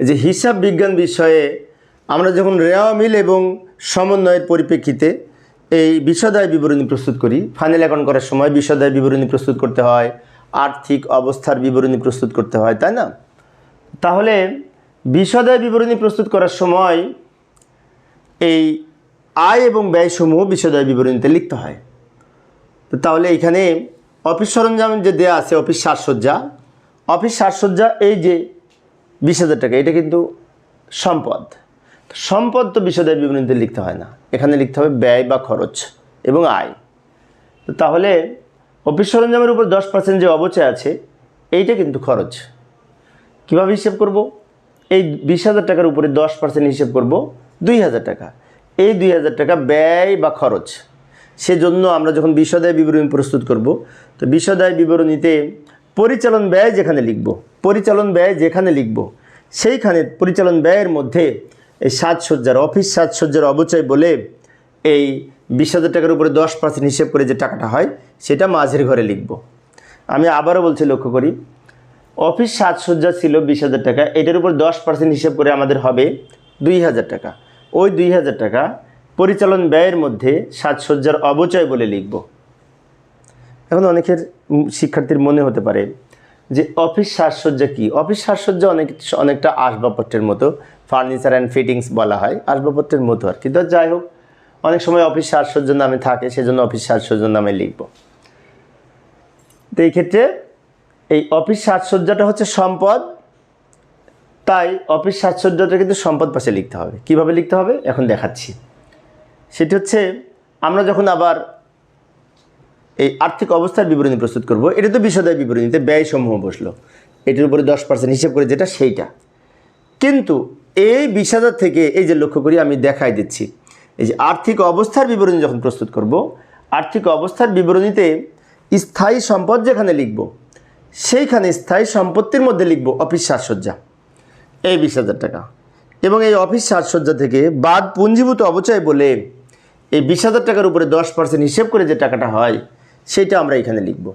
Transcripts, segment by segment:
যে হিসাব বিজ্ঞান বিষয়ে আমরা যখন রেওয়া মিল এবং সমন্বয়ের পরিপ্রেক্ষিতে এই বিশদায় বিবরণী প্রস্তুত করি ফাইনাল অ্যাকাউন্ট করার সময় বিশদায় বিবরণী প্রস্তুত করতে হয়, আর্থিক অবস্থার বিবরণী প্রস্তুত করতে হয়, তাই না? তাহলে বিশদায় বিবরণী প্রস্তুত করার সময় এই আয় এবং ব্যয়সমূহ বিশদায় বিবরণীতে লিখতে হয়। তো তাহলে এখানে অফিস সরঞ্জাম যে দেয়া আছে, অফিস সাজসজ্জা অফিস সাজসজ্জা এই যে বিশ হাজার টাকা, এটা কিন্তু সম্পদ। সম্পদ তো বিশদায় বিবরণীতে লিখতে হয় না। এখানে লিখতে হবে ব্যয় বা খরচ এবং আয়। তাহলে অফিস সরঞ্জামের উপর দশ পার্সেন্ট যে অবচয় আছে, এইটা কিন্তু খরচ। কীভাবে হিসেব করব? এই বিশ হাজার টাকার উপরে দশ পার্সেন্ট হিসেব করব দুই হাজার টাকা। এই দুই হাজার টাকা ব্যয় বা খরচ, সেজন্য আমরা যখন বিশদায় বিবরণী প্রস্তুত করব, তো বিশদায় বিবরণীতে পরিচালন ব্যয় যেখানে লিখব, পরিচালন ব্যয় যেখানে লিখব সেইখানে পরিচালন ব্যয়ের মধ্যে এই সাজসজ্জার, অফিস সাজসজ্জার অবচয় বলে এই বিশ হাজার টাকার উপরে দশ পার্সেন্ট হিসেব করে যে টাকাটা হয়, সেটা মাঝের ঘরে লিখব। আমি আবারও বলছি, লক্ষ্য করি, অফিস সাজসজ্জা ছিল বিশ হাজার টাকা, এটার উপর দশ পার্সেন্ট হিসেব করে আমাদের হবে দুই হাজার টাকা। ওই দুই হাজার টাকা পরিচালন ব্যয়ের মধ্যে সাজসজ্জার অবচয় বলে লিখব। এখন অনেকের শিক্ষার্থীর মনে হতে পারে যে অফিস সাজসজ্জা কি? অফিস সাজসজ্জা অনেক, অনেকটা আসবাবপত্রের মতো ফার্নিচার অ্যান্ড ফিটিংস বলা হয়, আসবাবপত্রের মতো আর কি। তো যাই হোক, অনেক সময় অফিস সাজসজ্জা নামে থাকে, সেজন্য অফিস সাজসজ্জা নামে লিখব। তো এই ক্ষেত্রে এই অফিস সাজসজ্জাটা হচ্ছে সম্পদ, তাই অফিস সাজসজ্জাটা কিন্তু সম্পদ পাশে লিখতে হবে। কীভাবে লিখতে হবে? এখন দেখাচ্ছি। সেটি হচ্ছে, আমরা যখন আবার এই আর্থিক অবস্থার বিবরণী প্রস্তুত করব। এটা তো বিশদায় বিবরণীতে ব্যয় সমূহ বসল। এটির উপরে দশ পার্সেন্ট হিসেব করে যেটা সেইটা। কিন্তু এই বিশ হাজার থেকে এই যে লক্ষ্য করি, আমি দেখাই দিচ্ছি। এই যে আর্থিক অবস্থার বিবরণী যখন প্রস্তুত করব, আর্থিক অবস্থার বিবরণীতে স্থায়ী সম্পদ যেখানে লিখব, সেইখানে স্থায়ী সম্পত্তির মধ্যে লিখব অফিস সাজসজ্জা। এই বিশ হাজার টাকা। এবং এই অফিস সাজসজ্জা থেকে বাদ পুঞ্জীভূত অবচয় বলে এই বিশ হাজার টাকার উপরে দশ পার্সেন্ট হিসেব করে যে টাকাটা হয় সেইটা আমরা এখানে লিখব।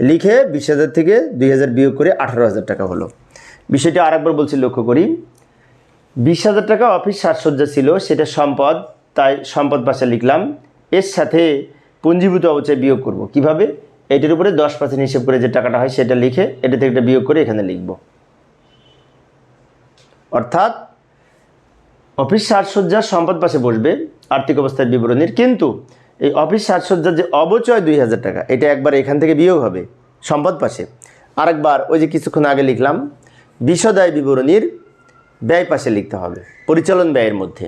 লিখে বিশ হাজার থেকে দুই হাজার বিয়োগ করে আঠারো হাজার টাকা হলো। বিষয়টা আরেকবার বলছি, লক্ষ্য করি। বিশ হাজার টাকা অফিস সাজসজ্জা ছিল, সেটা সম্পদ, তাই সম্পদ পাশে লিখলাম। এর সাথে পুঞ্জীভূত অবচয় বিয়োগ করব। কীভাবে? এটির উপরে দশ পার্সেন্ট হিসেব করে যে টাকাটা হয় সেটা লিখে এটা থেকে একটা বিয়োগ করে এখানে লিখব। অর্থাৎ অফিস সাজসজ্জার সম্পদ পাশে বসবে, আর্থিক অবস্থার বিবরণীর। কিন্তু এই অফিস সাজসজ্জার যে অবচয় দুই হাজার টাকা, এটা একবার এখান থেকে বিয়োগ হবে, সম্পদ পাশে। আরেকবার ওই যে কিছুক্ষণ আগে লিখলাম, বিশদায় বিবরণীর ব্যয় পাশে লিখতে হবে, পরিচালন ব্যয়ের মধ্যে।